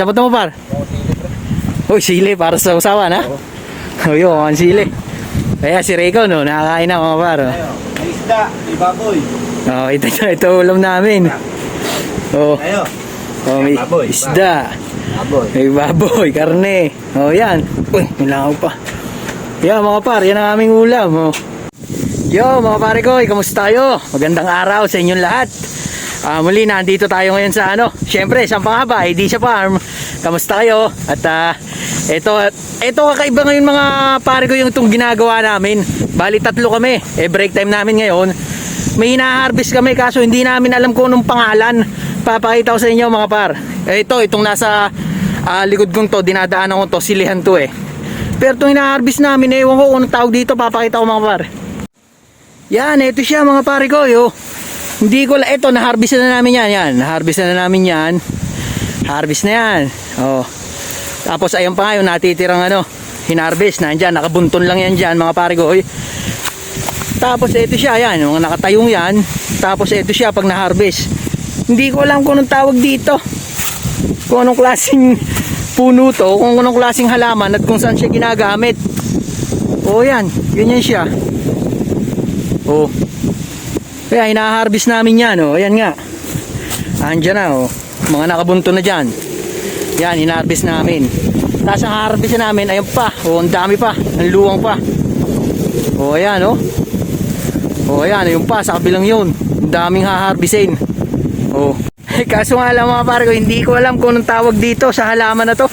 Dapat mo par? Uy, sili para sa usawa na. Oh, yun, ang sili. Kaya si Rico, no, nakakain na mga par. oh. May isda, may baboy. Oh, ito, ito, ito ulam namin. Oh, Ayo, oh may Baboy, isda. baboy. May baboy, karne. Oh, yan. Uy, milangaw pa. Yan mga par, yan ang aming ulam. Oh. Yo, mga pare ko, kamusta kayo? Magandang araw sa inyong lahat. Ah, muli, nandito tayo ngayon sa ano. Siyempre, sa Pangaba, ID sa farm. Kamusta kayo? At ah, ito, ito kakaiba ngayon mga pare ko yung itong ginagawa namin. Bali, tatlo kami. Eh, break time namin ngayon. May hina-harvest kami kaso hindi namin alam kung anong pangalan. Papakita ko sa inyo mga par. Eh, ito, itong nasa ah, likod kong to, dinadaanan ko to, silihan to eh. Pero itong hina-harvest namin, ewan ko kung anong tawag dito, papakita ko mga par. Yan, ito siya mga pare ko, yo. Hindi ko, la- ito, na-harvest na namin yan, yan. Na-harvest na namin yan. Harvest na yan. Oh. Tapos, ayun pa nga yung natitirang ano, hinarvest na dyan. Nakabunton lang yan dyan, mga pare. Oy. Tapos, ito siya, yan. Yung nakatayong yan. Tapos, ito siya pag na-harvest. Hindi ko alam kung anong tawag dito. Kung anong klaseng puno to, kung anong klaseng halaman at kung saan siya ginagamit. O yan, ganyan siya. Oh. Kaya hina-harvest namin yan, oh. Ayan nga. Andiyan na, oh. Mga nakabunto na dyan. Yan, hina-harvest namin. Tapos ang harvest namin, ayun pa. Oh, ang dami pa. Ang luwang pa. Oh, ayan, oh. Oh, ayan, ayun pa. Sa kabilang yun. Ang daming haharvestin. Oh. Kaso nga lang mga pare ko, hindi ko alam kung anong tawag dito sa halaman na to.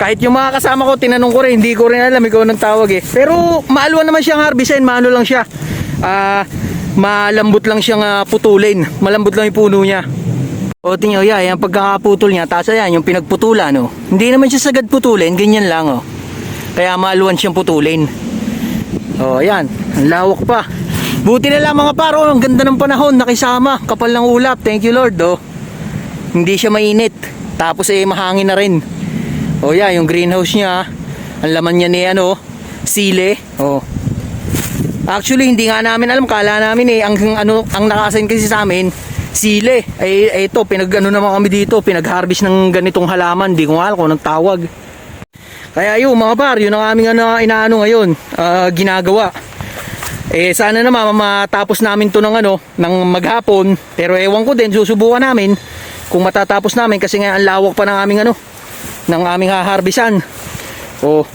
Kahit yung mga kasama ko, tinanong ko rin, hindi ko rin alam ikaw ng tawag eh. Pero maalwan naman siyang harvestin, maano lang siya. Ah, malambot lang siyang ah, putulin. Malambot lang yung puno niya. O tingnan yeah, yung pagkakaputol niya, tapos ayan, yung pinagputulan, no. Hindi naman siya sagad putulin, ganyan lang, oh. Kaya maaluan siyang putulin. O, ayan, ang lawak pa. Buti na lang mga paro, ang ganda ng panahon, nakisama, kapal ng ulap, thank you Lord, oh. Hindi siya mainit, tapos eh, mahangin na rin. O yeah, yung greenhouse niya, ang laman niya ni ano, sile. Oh. Actually, hindi nga namin alam, kala namin eh, ang ano, ang nakasign kasi sa amin, sile. Ay, ay ito, pinag ano naman kami dito, pinag-harvest ng ganitong halaman, di ko alam kung anong tawag. Kaya yun, mga par, yun ang aming ano, inaano ngayon, ah, ginagawa. Eh, sana naman matapos namin to ng ano, ng maghapon, pero ewan ko din, susubukan namin kung matatapos namin kasi nga ang lawak pa ng aming ano, ng aming haharbisan. O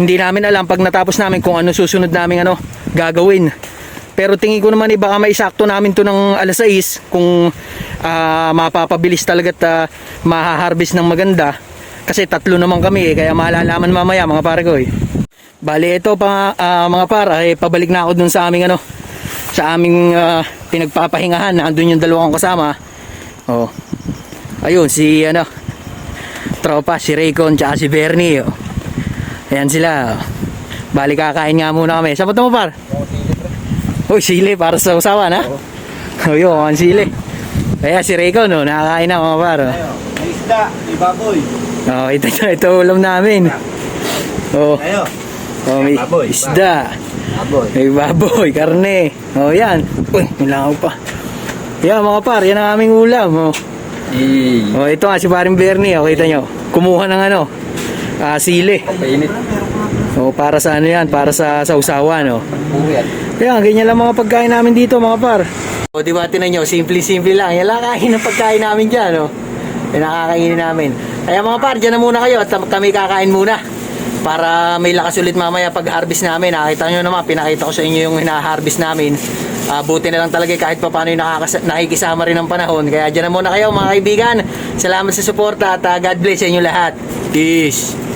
hindi namin alam pag natapos namin kung ano susunod namin ano gagawin. Pero tingin ko naman eh baka maisakto namin to ng alas 6 kung ah, mapapabilis talaga at uh, mahaharbis ng maganda. Kasi tatlo naman kami eh, kaya malalaman mamaya mga pare ko eh. Bali ito pa ah, mga para eh, pabalik na ako dun sa aming ano sa aming ah, pinagpapahingahan. Andun yung dalawang kasama. Oh. Ayun si ano tropa si Raycon tsaka si Bernie. Oh. Ayan sila. Oh. Bali kakain nga muna kami. Punta mo par? Uy, sili para sa usawa na. Oh, yun, ang sili. Kaya si Raycon, no, nakakain na mga par. Oh. May isda, may baboy. Oh, ito, ito, ito ulam namin. Oh, Ayo, oh may Baboy, isda. baboy. May baboy, karne. Oh, yan. Uy, milangaw pa. Yan mga par, yan ang aming ulam. Oh. Oh, ito nga si paring Bernie, oh, kita nyo. Kumuha ng ano, ah, sili. painit. Oh, para sa ano yan, para sa sausawan, no. Puro yan. Kaya, ganyan lang mga pagkain namin dito, mga par. O, di ba, tinan nyo, simple-simple lang. Yan lang kain ng pagkain namin dyan, no. Yan nakakainin namin. Kaya mga par, dyan na muna kayo at kami kakain muna. Para may lakas ulit mamaya pag harvest namin. Nakita nyo naman, pinakita ko sa inyo yung hina-harvest namin. Ah, buti na lang talaga kahit pa paano yung nakikisama rin ng panahon. Kaya dyan na muna kayo mga kaibigan. Salamat sa suporta at ah, God bless sa inyo lahat. Peace.